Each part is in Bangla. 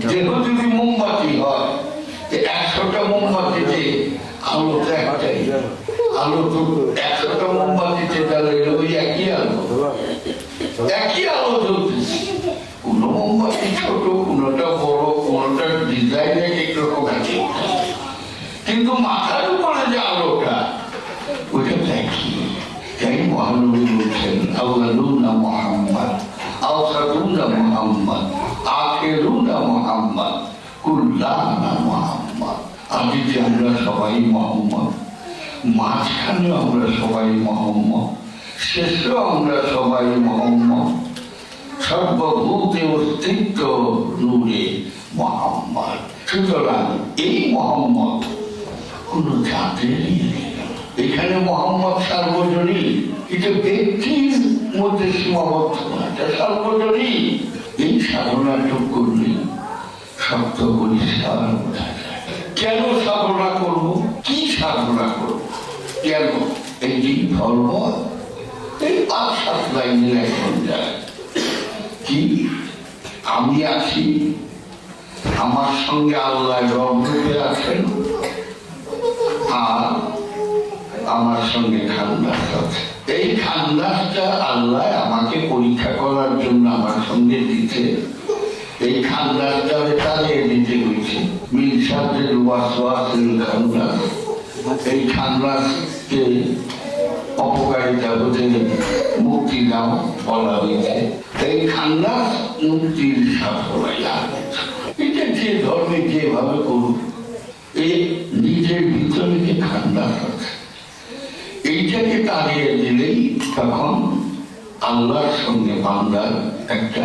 দেহ যদি মোমবাতি হয় যে একশোটা মোমবাতিতে আলো তো একটাই। আলো তো একশোটা মোমবাতিতে তাহলে ওই একই আলো। একই আলো জ্বলতেছে। কোন মোমবাতি ছোট কোনটা বড় কোনটা ডিজাইন এক এক রকম আছে। কিন্তু মাথার উপরে যে আলোটা ওইটা দেখি তাই মহানবী বলছেন আমরা সবাই মাঝখানে আমরা সবাই মোহাম্মদ শেষেও আমরা সবাই মোহাম্মদ, সর্বভূতে অস্তিত্ব নূরে মোহাম্মদ। সুতরাং এই মোহাম্মদ কোন। এখানে মোহাম্মদ সার্বজনীন এটা ব্যক্তির মধ্যে সীমাবদ্ধ এটা সার্বজনীন। এই সাধনাটুক করলে সত্য পরিষ্কার কেন সাধনা করব? কি সাধনা করব? কেন? এই ধর্ম, এই পাঁচ সাত লাইনের এখন যায়। কি? আমি আছি। আমার সঙ্গে আল্লাহ রবে আছেন। আর আমার সঙ্গে খান্দাস আছে। এই খান্দাসটা আল্লাহ আমাকে পরীক্ষা করার জন্য আমার সঙ্গে দিতে এই খান্দাসটা তারে দিতে হয়েছে মিলসাদের ওয়াসওয়াসের খান্দাস এই খান্দাসকে অপকারিতা হতে মুক্তি দাও, বলা হয়েছে। এই মুক্তির এটা যে ধর্মে যেভাবে করুক এই নিজের ভিতরে যে খান্দাস আছে এইটাকে তাড়িয়ে দিলেই তখন আল্লাহর সঙ্গে বান্দার একটা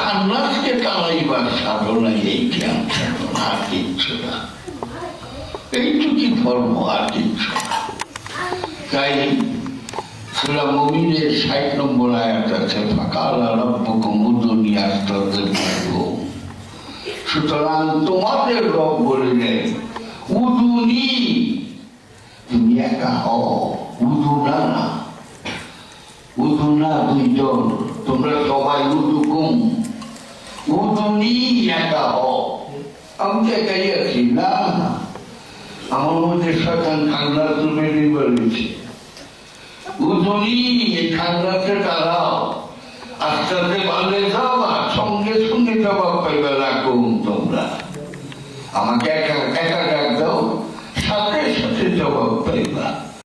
খান্নাসকে তালাইবার সাধনা এই জ্ঞান সাধনা আর কিচ্ছু না। এইটুকি ধর্ম আর কিচ্ছু না। তাই সুরা মুমিনের ষাট নম্বর আয়াত আছে, ফাঁকাল রব্বকুম উদুনি আস্তাদের সুতরাং তোমাদের রব বলিলেন, উদুনি, তুমি একা হও, উদু না উদু না দুইজন, তোমরা সবাই উদু উদুনি একা হও আমি তো একাই না আমার মধ্যে শয়তান খান্না তুমি বলেছে। উদুনি এই খান্নাতে তারাও আস্তে আস্তে পারলে যাওয়া সঙ্গে সঙ্গে জবাব পাইবে রাখুন তোমরা আমাকে একা একা ডাক দাও, সাথে সাথে জবাব পাইবা।